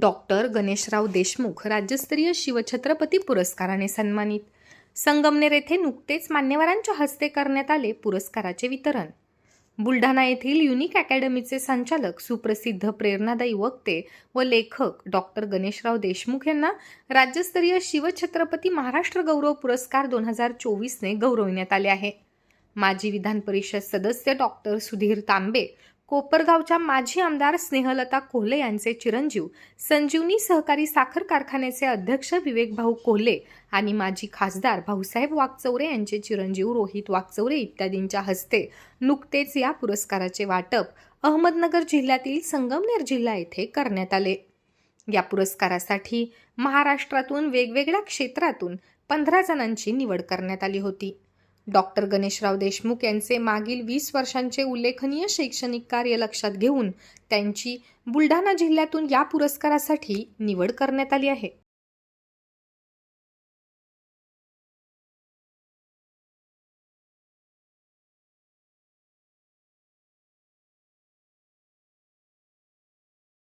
Doctor Ganeshrao Deshmukh राज्यस्तरीय शिवछत्रपती पुरस्काराने सन्मानित. संगमनेर येथे नुकतेच मान्यवरांच्या हस्ते करण्यात आले पुरस्काराचे वितरण. बुलढाणा येथील युनिक अकॅडमीचे संचालक सुप्रसिद्ध प्रेरणादायी वक्ते व लेखक डॉक्टर गणेशराव देशमुख यांना राज्यस्तरीय शिवछत्रपती महाराष्ट्र गौरव पुरस्कार दोन हजार चोवीसने गौरविण्यात आले आहे. माजी विधान परिषद सदस्य डॉक्टर सुधीर तांबे कोपरगावच्या माजी आमदार स्नेहलता कोल्हे यांचे चिरंजीव संजीवनी सहकारी साखर कारखान्याचे अध्यक्ष विवेकभाऊ कोल्हे आणि माजी खासदार भाऊसाहेब वागचौरे यांचे चिरंजीव रोहित वागचौरे इत्यादींच्या हस्ते नुकतेच या पुरस्काराचे वाटप अहमदनगर जिल्ह्यातील संगमनेर जिल्हा येथे करण्यात आले. या पुरस्कारासाठी महाराष्ट्रातून वेगवेगळ्या क्षेत्रातून पंधरा जणांची निवड करण्यात आली होती. डॉक्टर गणेशराव देशमुख यांचे मागील वीस वर्षांचे उल्लेखनीय शैक्षणिक कार्य लक्षात घेऊन त्यांची बुलढाणा जिल्ह्यातून या पुरस्कारासाठी निवड करण्यात आली आहे.